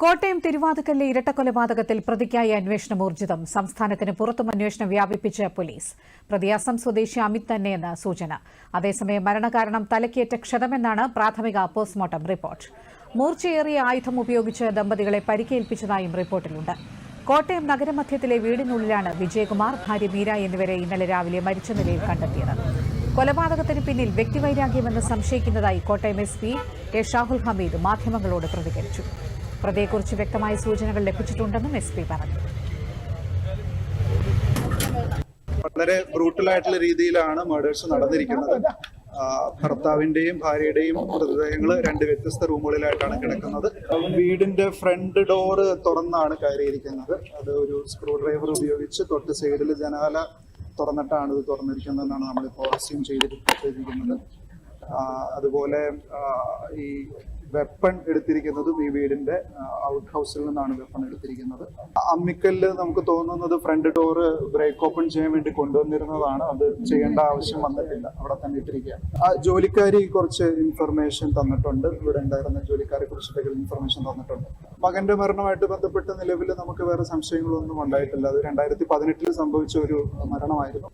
കോട്ടയം തിരുവാതുക്കല്ലെ ഇരട്ടക്കൊലപാതകത്തിൽ പ്രതിക്കായി അന്വേഷണം ഊർജിതം. സംസ്ഥാനത്തിന് പുറത്തും അന്വേഷണം വ്യാപിപ്പിച്ച പോലീസ്. പ്രതിയാസം സ്വദേശി അമിത് തന്നെയെന്ന് സൂചന. അതേസമയം മരണകാരണം തലക്കേറ്റ ക്ഷതമെന്നാണ് പ്രാഥമിക പോസ്റ്റ്മോർട്ടം റിപ്പോർട്ട്. മൂർച്ചയേറിയ ആയുധം ഉപയോഗിച്ച് ദമ്പതികളെ പരിക്കേൽപ്പിച്ചതായും റിപ്പോർട്ടിലുണ്ട്. കോട്ടയം നഗരമധ്യത്തിലെ വീടിനുള്ളിലാണ് വിജയകുമാർ ഭാര്യ മീര എന്നിവരെ ഇന്നലെ രാവിലെ മരിച്ച നിലയിൽ കണ്ടെത്തിയത്. കൊലപാതകത്തിന് പിന്നിൽ വ്യക്തിവൈരാഗ്യമെന്ന് സംശയിക്കുന്നതായി Kottayam S P A Shahul Hameed മാധ്യമങ്ങളോട് പ്രതികരിച്ചു. പ്രതിയെക്കുറിച്ച് വ്യക്തമായ സൂചനകൾ ലഭിച്ചിട്ടുണ്ടെന്നും എസ് പി പറഞ്ഞു. വളരെ ബ്രൂട്ടലായിട്ടുള്ള രീതിയിലാണ് മേഡേഴ്സ് നടന്നിരിക്കുന്നത്. ഭർത്താവിന്റെയും ഭാര്യയുടെയും മൃതദേഹങ്ങൾ രണ്ട് വ്യത്യസ്ത റൂമുകളിലായിട്ടാണ് കിടക്കുന്നത്. വീടിന്റെ ഫ്രണ്ട് ഡോറ് തുറന്നാണ് കയറിയിരിക്കുന്നത്. അത് ഒരു സ്ക്രൂ ഡ്രൈവർ ഉപയോഗിച്ച് തൊട്ട് സൈഡിൽ ജനാല തുറന്നിട്ടാണ് ഇത് തുറന്നിരിക്കുന്നതെന്നാണ് നമ്മളിപ്പോൾ അസ്യൂം ചെയ്തിരിക്കുന്നത്. അതുപോലെ ഈ വെപ്പൺ എടുത്തിരിക്കുന്നതും ഈ വീടിന്റെ ഔട്ട് ഹൗസിൽ നിന്നാണ് വെപ്പൺ എടുത്തിരിക്കുന്നത്. അമ്മിക്കല്ല് നമുക്ക് തോന്നുന്നത് ഫ്രണ്ട് ഡോറ് ബ്രേക്ക് ഓപ്പൺ ചെയ്യാൻ വേണ്ടി കൊണ്ടുവന്നിരുന്നതാണ്. അത് ചെയ്യേണ്ട ആവശ്യം വന്നിട്ടില്ല. അവിടെ തന്നെ ഇട്ടിരിക്കുക ആ ജോലിക്കാരി കുറച്ച് ഇൻഫർമേഷൻ തന്നിട്ടുണ്ട്. ഇവിടെ ഉണ്ടായിരുന്ന ജോലിക്കാരെ കുറിച്ചിട്ടൊക്കെ ഇൻഫർമേഷൻ തന്നിട്ടുണ്ട്. മകന്റെ മരണമായിട്ട് ബന്ധപ്പെട്ട നിലവിൽ നമുക്ക് വേറെ സംശയങ്ങളൊന്നും ഉണ്ടായിട്ടില്ല. അത് രണ്ടായിരത്തി പതിനെട്ടിൽ സംഭവിച്ച ഒരു മരണമായിരുന്നു.